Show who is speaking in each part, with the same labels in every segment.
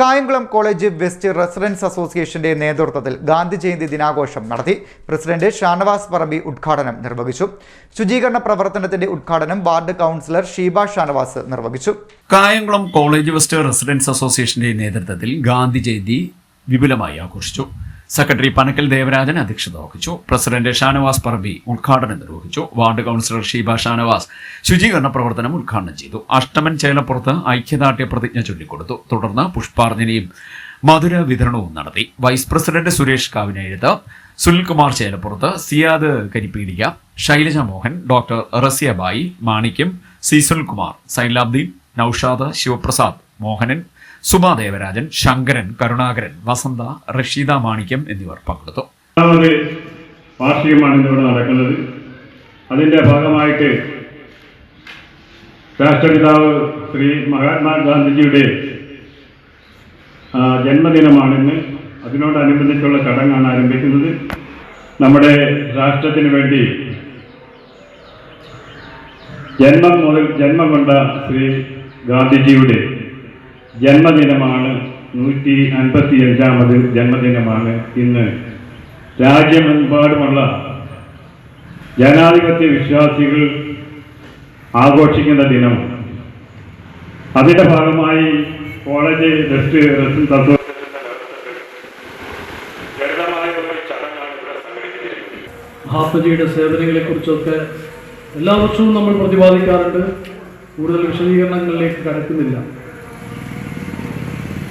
Speaker 1: Kayamkulam college west residence അസോസിയേഷന്റെ നേതൃത്വത്തിൽ ഗാന്ധി ജയന്തി ദിനാഘോഷം നടത്തി. പ്രസിഡന്റ് ഷാനവാസ് പറമ്പി ഉദ്ഘാടനം നിർവഹിച്ചു. ശുചീകരണ പ്രവർത്തനത്തിന്റെ ഉദ്ഘാടനം വാർഡ് കൗൺസിലർ ഷീബ ഷാനവാസ് നിർവഹിച്ചു.
Speaker 2: കായംകുളം കോളേജ് വെസ്റ്റ് റെസിഡൻസ് അസോസിയേഷന്റെ നേതൃത്വത്തിൽ ഗാന്ധി ജയന്തി വിപുലമായി ആഘോഷിച്ചു. സെക്രട്ടറി പനക്കൽ ദേവരാജൻ അധ്യക്ഷത വഹിച്ചു. പ്രസിഡന്റ് ഷാനവാസ് പറമ്പി ഉദ്ഘാടനം നിർവഹിച്ചു. വാർഡ് കൗൺസിലർ ഷീബ ഷാനവാസ് ശുചീകരണ പ്രവർത്തനം ഉദ്ഘാടനം ചെയ്തു. അഷ്ടമൻ ചേലപ്പുറത്ത് ഐക്യദാർഢ്യ പ്രതിജ്ഞ ചൊല്ലിക്കൊടുത്തു. തുടർന്ന് പുഷ്പാർജനയും മധുര വിതരണവും നടത്തി. Vice president Suresh Kavinezhuthu Sunilkumar Chelappurath Siyad Karippeedika Shailaja Mohan doctor Rasiyabai Manikyam C Sunilkumar Sailabdeen Noushad Sivaprasad Mohanan Suma Devarajan Sankaran Karunakaran Vasantha Rasheeda Manikyam എന്നിവർ പങ്കെടുത്തു.
Speaker 3: വാർഷികമാണ് ഇന്നിവിടെ നടക്കുന്നത്. അതിന്റെ ഭാഗമായിട്ട് രാഷ്ട്രപിതാവ് ശ്രീ മഹാത്മാഗാന്ധിജിയുടെ ജന്മദിനമാണിന്ന് അതിനോടനുബന്ധിച്ചുള്ള ചടങ്ങാണ് ആരംഭിക്കുന്നത്. നമ്മുടെ രാഷ്ട്രത്തിന് വേണ്ടി ജന്മം മുതൽ ജന്മം കൊണ്ട ശ്രീ ഗാന്ധിജിയുടെ ജന്മദിനമാണ് നൂറ്റി അൻപത്തി അഞ്ചാമത് ജന്മദിനമാണ് ഇന്ന്. രാജ്യമെമ്പാടുമുള്ള ജനാധിപത്യ വിശ്വാസികൾ ആഘോഷിക്കുന്ന ദിനം. അതിന്റെ ഭാഗമായി കോളേജ് വെസ്റ്റ് റെസിഡൻസ് അസോസിയേഷന്റെ നേതൃത്വത്തിൽ ലളിതമായ ഒരു ചടങ്ങാണ് ഇവിടെ സംഘടിപ്പിച്ചിരിക്കുന്നത്.
Speaker 4: മഹാത്മജിയുടെ സേവനങ്ങളെക്കുറിച്ചൊക്കെ എല്ലാ വർഷവും നമ്മൾ പ്രതിപാദിക്കാറുണ്ട്. കൂടുതൽ വിശദീകരണങ്ങളിലേക്ക് കടക്കുന്നില്ല.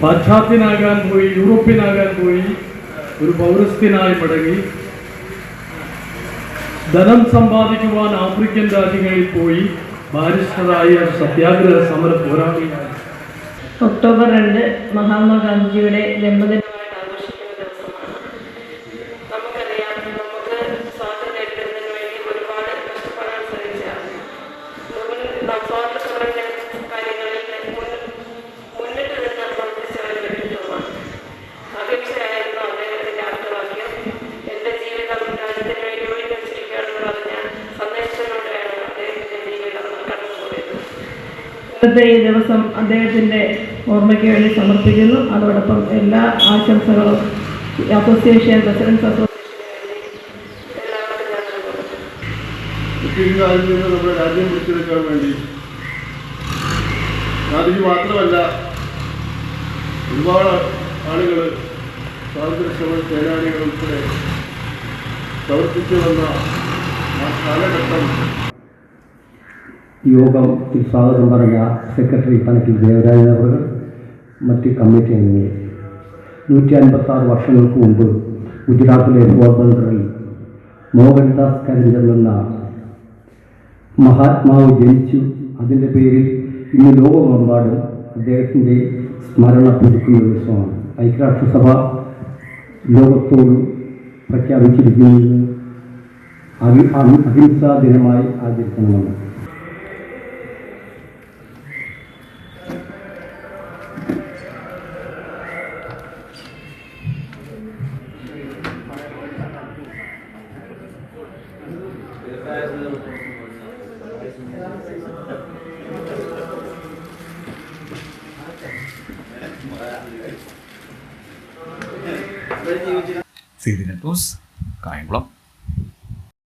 Speaker 4: പാശ്ചാത്യനാകാൻ പോയി യൂറോപ്യനാകാൻ പോയി ഒരു പൗരസ്ത്യനായി മടങ്ങി. ധനം സമ്പാദിക്കുവാൻ ആഫ്രിക്കൻ രാജ്യങ്ങളിൽ പോയി. ബാരിസ്റ്ററായ സത്യാഗ്രഹ സമര പോരാളിയാണ്.
Speaker 5: ഒക്ടോബർ രണ്ട് മഹാത്മാഗാന്ധിജിയുടെ ജന്മദിനമായിട്ട് ആഘോഷിക്കുന്ന ദിവസമാണ്. നമുക്ക് വേണ്ടി ഒരുപാട് ഇന്നത്തെ ഈ ദിവസം അദ്ദേഹത്തിന്റെ ഓർമ്മയ്ക്ക് വേണ്ടി സമർപ്പിക്കുന്നു. അതോടൊപ്പം എല്ലാ ആശംസകളും അസോസിയേഷൻ
Speaker 6: പ്രസിഡൻസ് അസോസിയേഷൻ ഒരുപാട് ആളുകൾ സ്വാതന്ത്ര്യ സേനാനികൾ ഉൾപ്പെടെ പ്രവർത്തിച്ചു വന്ന ആ കാലഘട്ടം
Speaker 7: യോഗം സ്വാഗതം പറഞ്ഞ സെക്രട്ടറി പനക്കിൽ ദേവരാജൻ അവർ മറ്റ് കമ്മിറ്റി അംഗങ്ങൾ. നൂറ്റി അൻപത്താറ് വർഷങ്ങൾക്ക് മുമ്പ് ഗുജറാത്തിലെ പോർബന്തറിൽ മോഹൻദാസ് കരഞ്ചർ എന്ന മഹാത്മാവ് ജനിച്ചു. അതിന്റെ പേരിൽ ഇന്ന് ലോകമെമ്പാടും അദ്ദേഹത്തിന്റെ സ്മരണ പുതുക്കുന്ന ദിവസമാണ്. ഐക്യരാഷ്ട്രസഭ ലോകത്തോട് പ്രഖ്യാപിച്ചിരിക്കുന്നത് അഹി അഹിംസാ ദിനമായി ആചരിക്കണമെന്ന്
Speaker 2: C D net news Kayamkulam.